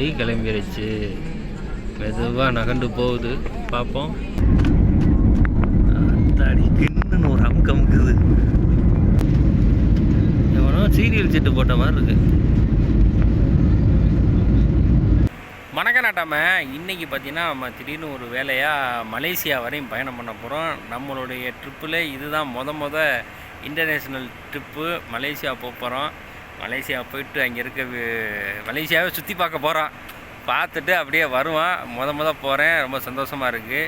வண்டி கிளம்பிடுச்சு மெதுவாக நகண்டு போகுது. பார்ப்போம். அத்தாடி ஒரு அமுக்கு அமுக்குது எவனோ சீரியல் செட்டு போட்ட மாதிரி இருக்கு. வணக்கம் நாட்டாம. இன்னைக்கு பார்த்தீங்கன்னா நம்ம திடீர்னு ஒரு வேலையாக மலேசியா வரையும் பயணம் பண்ண போகிறோம் நம்மளுடைய ட்ரிப்பில் இதுதான் முத முத இன்டர்நேஷ்னல் ட்ரிப்பு மலேசியா போக போகிறோம் மலேசியா போயிட்டு அங்கே இருக்க மலேசியாவே மலேசியாவை சுற்றி பார்க்க போகிறோம் பார்த்துட்டு அப்படியே வருவான் முத முத போகிறேன் ரொம்ப சந்தோஷமாக இருக்குது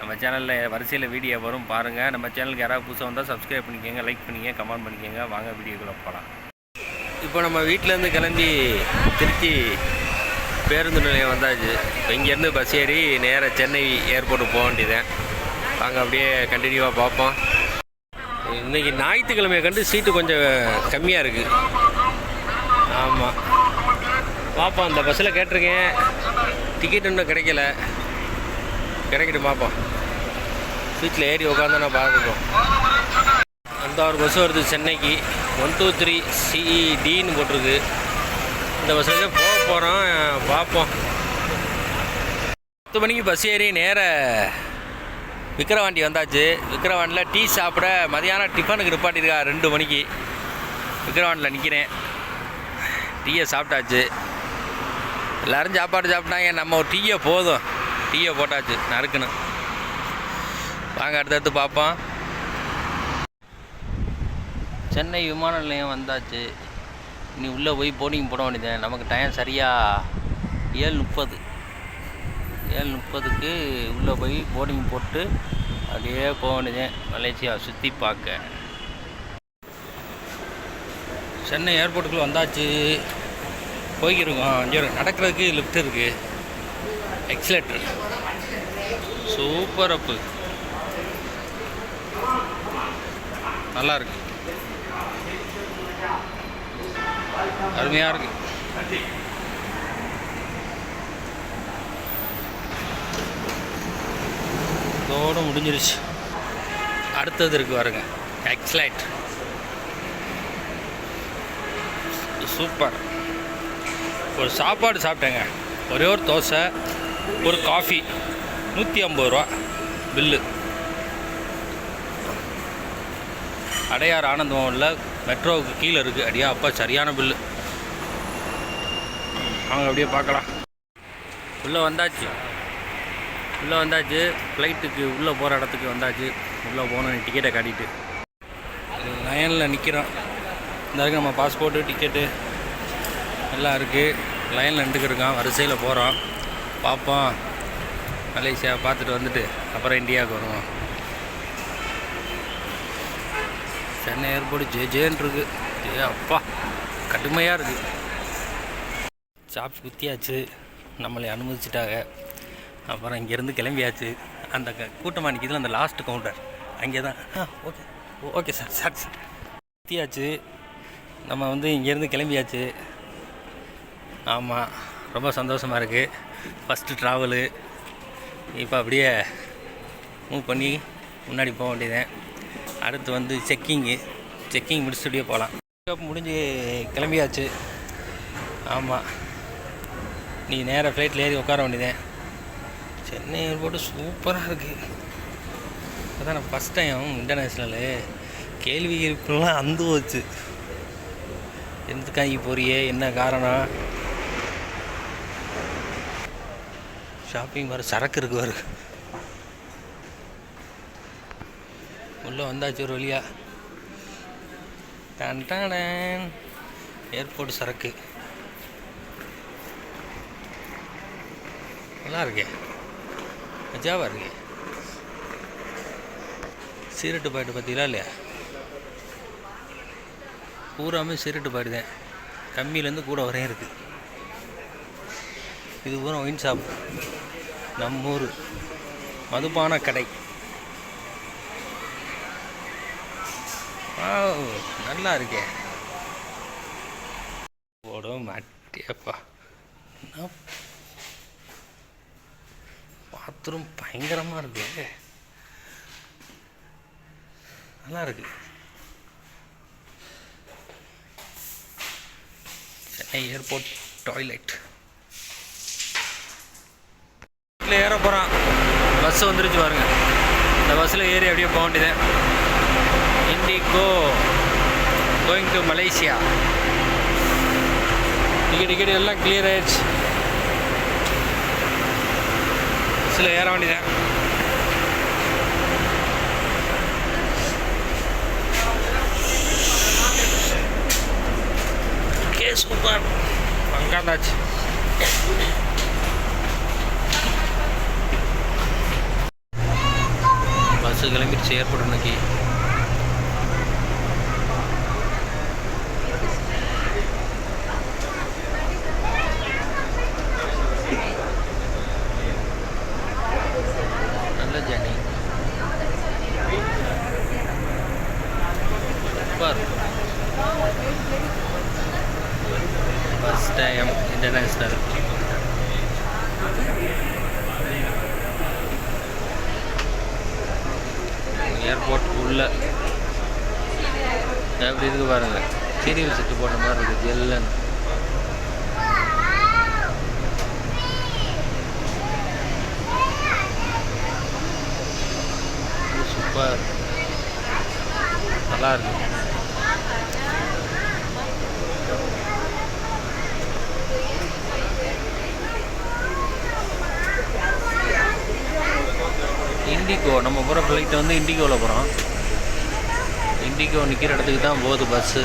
நம்ம சேனலில் வரிசையில் வீடியோ வரும். பாருங்கள் நம்ம சேனலுக்கு யாராவது புதுசாக வந்தால் சப்ஸ்கிரைப் பண்ணிக்கோங்க லைக் பண்ணிக்கங்க கமெண்ட் பண்ணிக்கோங்க. வாங்க வீடியோக்குள்ளே போகலாம் இப்போ நம்ம வீட்டிலேருந்து கிளம்பி திருச்சி பேருந்து நிலையம் வந்தாச்சு. இப்போ இங்கேருந்து பஸ் ஏறி நேராக சென்னை ஏர்போர்ட்டுக்கு போக வேண்டியதேன் வாங்க அப்படியே கண்டினியூவாக பார்ப்போம். இன்றைக்கி ஞாயிற்றுக்கிழமையை கண்டு சீட்டு கொஞ்சம் கம்மியாக இருக்குது ஆமாம் பார்ப்போம் அந்த பஸ்ஸில் கேட்டிருக்கேன். டிக்கெட் இன்னும் கிடைக்கல. கிடைக்கட்டும் பார்ப்போம் சீட்டில் ஏறி உட்காந்து நான் பார்த்துக்கோம் அந்த ஒரு பஸ் வருது சென்னைக்கு. ஒன் டூ த்ரீ சிஇடின்னு போட்டிருக்கு. இந்த பஸ்ஸில் தான் போக போகிறோம் பார்ப்போம் பத்து மணிக்கு பஸ் ஏறி நேர விக்கிரவாண்டி வந்தாச்சு. விக்கிரவாண்டியில் டீ சாப்பிட மதியானம் டிஃபனுக்கு நிப்பாட்டிருக்கா ரெண்டு மணிக்கு. விக்கிரவாண்டியில் நிற்கிறேன் டீயை சாப்பிட்டாச்சு. எல்லோரும் சாப்பாடு சாப்பிட்டாங்க. நம்ம ஒரு டீயை போதும். டீயை போட்டாச்சு. நறுக்குன்னு வாங்க அடுத்தடுத்து பார்ப்போம். சென்னை விமான நிலையம் வந்தாச்சு. இனி உள்ளே போய் போர்டிங் போட வேண்டியது நமக்கு டைம் சரியாக ஏழு முப்பது. ஏழு முப்பதுக்கு உள்ளே போய் போர்டிங் போட்டு அப்படியே போக வேண்டியது மலேசியா சுற்றி பார்க்க. சென்னை ஏர்போர்ட்டுக்குள்ளே வந்தாச்சு. போய்க்கிருக்கோம். இங்கே நடக்கிறதுக்கு லிஃப்ட் இருக்குது எக்ஸலேட்டர் சூப்பர் அப்பு நல்லா இருக்கு. அருமையாக இருக்கு. இதோடு முடிஞ்சிருச்சு. அடுத்தது இருக்கு பாருங்க. எக்ஸ்லைட் சூப்பர் ஒரு சாப்பாடு சாப்பிட்டேங்க. ஒரே ஒரு தோசை ஒரு காஃபி நூற்றி ஐம்பது ரூபா பில்லு அடையார் ஆனந்தமில் மெட்ரோவுக்கு கீழே இருக்குது அடியா அப்பா சரியான பில்லு அவங்க அப்படியே பார்க்கலாம். உள்ளே வந்தாச்சு. உள்ளே வந்தாச்சு. ஃப்ளைட்டுக்கு உள்ளே போகிற இடத்துக்கு வந்தாச்சு. உள்ளே போனோம் டிக்கெட்டை காட்டிட்டு. லைனில் நிற்கிறோம் இந்த நம்ம பாஸ்போர்ட்டு டிக்கெட்டு நல்லா இருக்குது லைனில் நின்றுக்கிருக்கோம் வரிசையில் போகிறோம் பார்ப்போம். மலேசியா பார்த்துட்டு வந்துட்டு அப்புறம் இந்தியாவுக்கு வருவோம். சென்னை ஏர்போர்ட் ஜே ஜேன்னு இருக்கு அப்பா. கடுமையாக இருக்குது சாப்பிட்டு குத்தியாச்சு. நம்மளை அனுமதிச்சிட்டாங்க. அப்புறம் இங்கேருந்து கிளம்பியாச்சு. அந்த க- கூட்டமாக நிற்கிதில் அந்த லாஸ்ட் கவுண்டர் அங்கே தான் ஆ okay okay sir sir sir குத்தியாச்சு. நம்ம வந்து இங்கேருந்து கிளம்பியாச்சு. ஆமாம் ரொம்ப சந்தோஷமாக இருக்குது ஃபஸ்ட்டு ட்ராவலு இப்போ அப்படியே மூவ் பண்ணி முன்னாடி போக வேண்டியதேன் அடுத்து வந்து செக்கிங்கு செக்கிங் முடிச்சுட்டு அப்படியே போகலாம் பிக்கப் முடிஞ்சு கிளம்பியாச்சு. ஆமாம் நீ நேராக ஃப்ளைட்டில் ஏறி உட்கார வேண்டியதேன் சென்னை ஏர்போர்ட்டு சூப்பராக இருக்குது அதான் நான் ஃபஸ்ட் டைம் இன்டர்நேஷ்னலு கேள்வி இருப்பெல்லாம் அந்து வச்சு. எதுக்காக போறியே என்ன காரணம்? ஷாப்பிங் வர சரக்கு இருக்கு வரு உள்ளே வந்தாச்சு ஒரு வழியா. டன் டன் ஏர்போர்ட் சரக்கு. நல்லா இருக்கே. மஜாவாக இருக்கே. சீரட்டு பாயிட்டு பார்த்தீங்களா இல்லையா? பூராமே சீரட்டு பாயிட்டு தான். கம்மியிலேருந்து கூட வரையும் இருக்குது இது பூரா ஒயின் ஷாப் நம்ம ஊர். மதுபான கடை. நல்லா இருக்கே. போட மாட்டியப்பா. பாத்ரூம் பயங்கரமாக இருக்கு. நல்லா இருக்கு. சென்னை ஏர்போர்ட் டாய்லெட் ஃப்ளைட்டில் ஏற போகிறான் பஸ் வந்துருச்சு பாருங்க. இந்த பஸ்ஸில் ஏறி அப்படியே போக வேண்டியதேன் Indigo. Going to Malaysia ticket ticket எல்லாம் கிளியர் ஆயிடுச்சு. பஸ்ஸில் ஏற வேண்டியதேன் சூப்பர் உட்காந்தாச்சு பஸ்ஸு கிளம்பிடுச்சு ஏர்போர்ட் இன்னைக்கு நல்ல journey super first time international airport உள்ள எப்படி இருக்கு பாருங்க. சீரியல் செட்டு போட்ட மாதிரி இருக்கு ஜெல்லன்னு சூப்பர் நல்லா இருக்கு. இண்டிகோ நம்ம போகிற ஃப்ளைட் வந்து இண்டிகோவில் போகிறோம் இண்டிகோ நிற்கிற இடத்துக்கு தான் போகுது பஸ்ஸு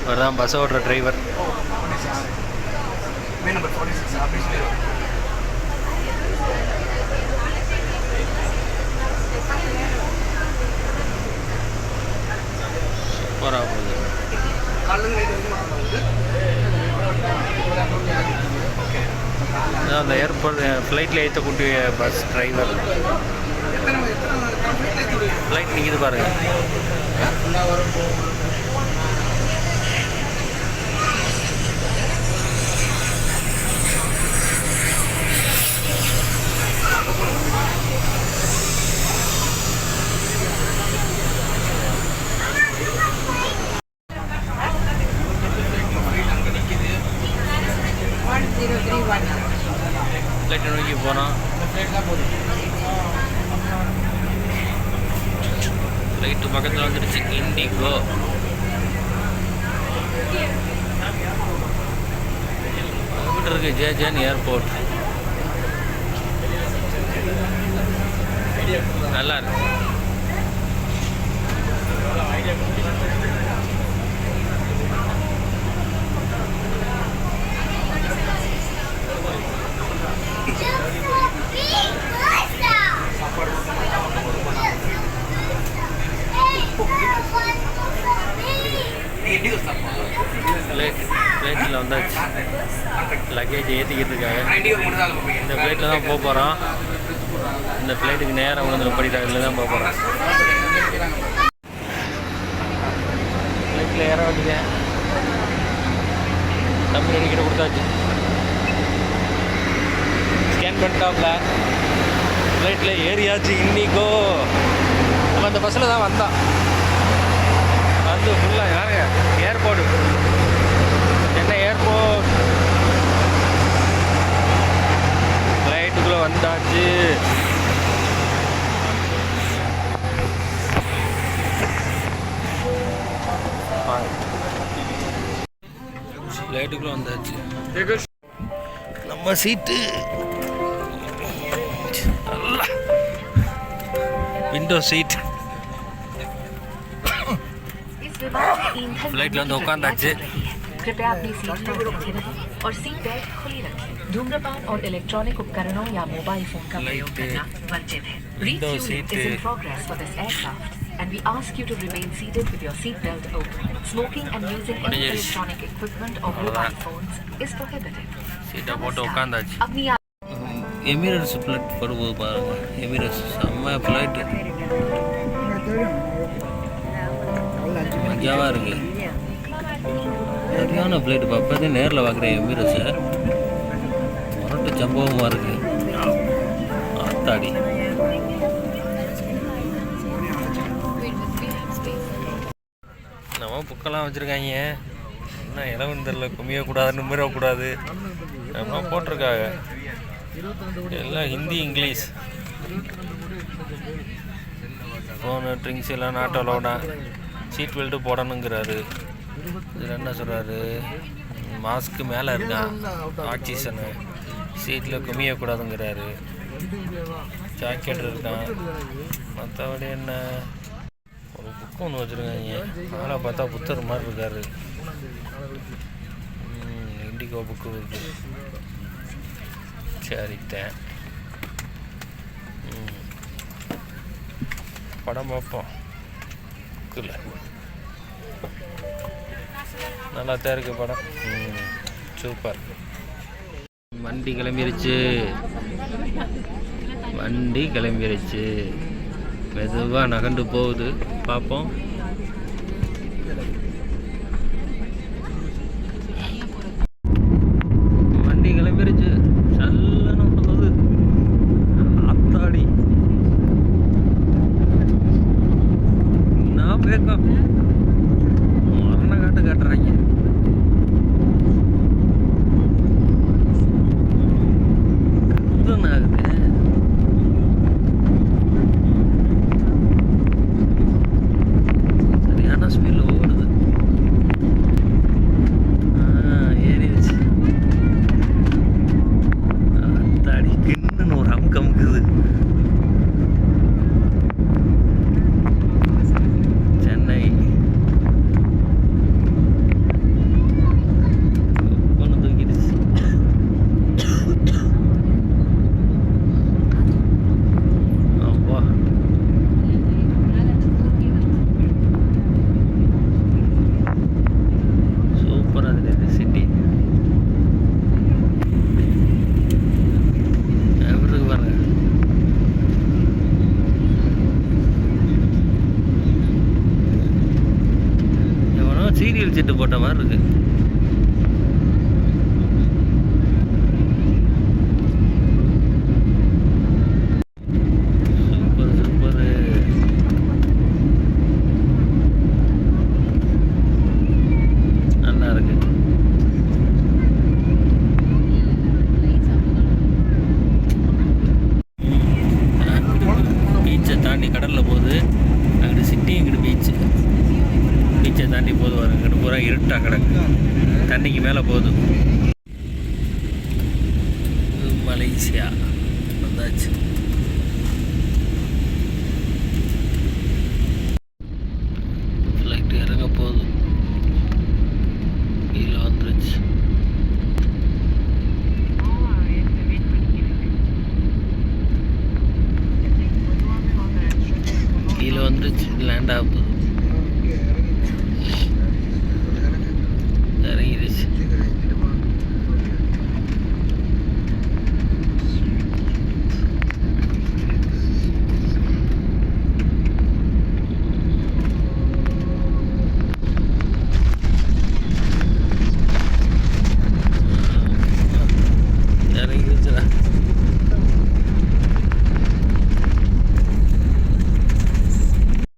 அவர் தான் பஸ் ஓட்டுற டிரைவர் சூப்பராக போகுது அந்த ஏர்போர்ட் ஃப்ளைட்டில் ஏற்றக்கூடிய பஸ் டிரைவர் ஃப்ளைட் நிற்கிது பாருங்கள் ஃப்ளைட்டு பக்கத்தில் வந்துடுச்சு இண்டிகோ இருக்கு ஜே ஜேன் ஏர்போர்ட். நல்லா இருக்கு நீங்கள் எப்படி சாப்பிடுவோம் ஃப்ளைட் ஃப்ளைட்டில் வந்தாச்சு லக்கேஜ் ஏற்றிக்கிட்டு இருக்காங்க நைன்டி ஒரு மட்டும் தான் பார்ப்பீங்க இந்த ஃப்ளைட்டில் தான் போக போகிறோம் இந்த ஃப்ளைட்டுக்கு நேராக விழுந்துடும் படிட்டாவில் தான் போக போகிறோம் ஃப்ளைட்டில் ஏற வேண்டியதேன் தமிழ் அடிக்கிட்ட கொடுத்தாச்சு. ஸ்கேன் பண்ணிட்டாப்ல. ஃப்ளைட்டில் ஏறியாச்சு இன்னிக்கோ. நம்ம அந்த பஸ்ஸில் தான் வந்தான். வந்து ஃபுல்லாக யாருங்க ஏர்போர்ட்டு சென்னை ஏர்போர்ட் ஃப்ளைட்டுக்குள்ளே வந்தாச்சு ஃப்ளைட்டுக்குள்ளே வந்தாச்சு நம்ம சீட்டு நல்லா விண்டோ சீட் फ्लाइट வந்து உட்காந்தாச்சு. कृपया अपनी सीट पर बैठे रहें और सीट बेल्ट खुली रखें धूम्रपान और इलेक्ट्रॉनिक उपकरणों या मोबाइल फोन का प्रयोग Flight, करना वर्जित है window Refueling seat, is in progress for this aircraft and we ask you to remain seated with your seat belt open. Smoking and using any முடிஞ்சிருச்சு. electronic equipment or mobile phones is prohibited. சீட்டை போட்டு உட்காந்தாச்சு अपनी Emirates flight போடும்போது பாருங்க Emirates செம்ம flight மஜாவாக இருக்கு சரியான flight பார்ப்பதே நேரில் பார்க்குறேன் எமிரேட்ஸை முரட்டு சம்பவமாக இருக்கு. ஆத்தாடி. நம்ம புக்கெல்லாம் வச்சுருக்காங்க. என்ன இளவன் தெரில குமியக்கூடாது நிமிரக்கூடாது. நம்ம போட்டிருக்காங்க. எல்லாம் ஹிந்தி இங்கிலீஷ். ஃபோனு ட்ரிங்க்ஸ் எல்லாம் நாட் அலோடா சீட் பெல்ட்டு போடணுங்கிறாரு. இதில் என்ன சொல்கிறாரு மாஸ்க்கு மேலே இருக்கான் ஆக்சிஜனு சீட்டில் குமியக்கூடாதுங்கிறாரு. ஜாக்கெட் இருக்கான். மற்றபடி என்ன? ஒரு புக்கு ஒன்று வச்சுருக்காங்க. ஆனால் பார்த்தா புத்தர் மாதிரி இருக்காரு. இண்டிகோ புக்கு இருக்கு. சரித்தேன் படம் பார்ப்போம். புக்கில் நல்லா தான் இருக்கு படம். ம் சூப்பர். வண்டி கிளம்பிருச்சு. வண்டி கிளம்பிருச்சு. மெதுவாக நகண்டு போகுது. பார்ப்போம். இது மலேசியா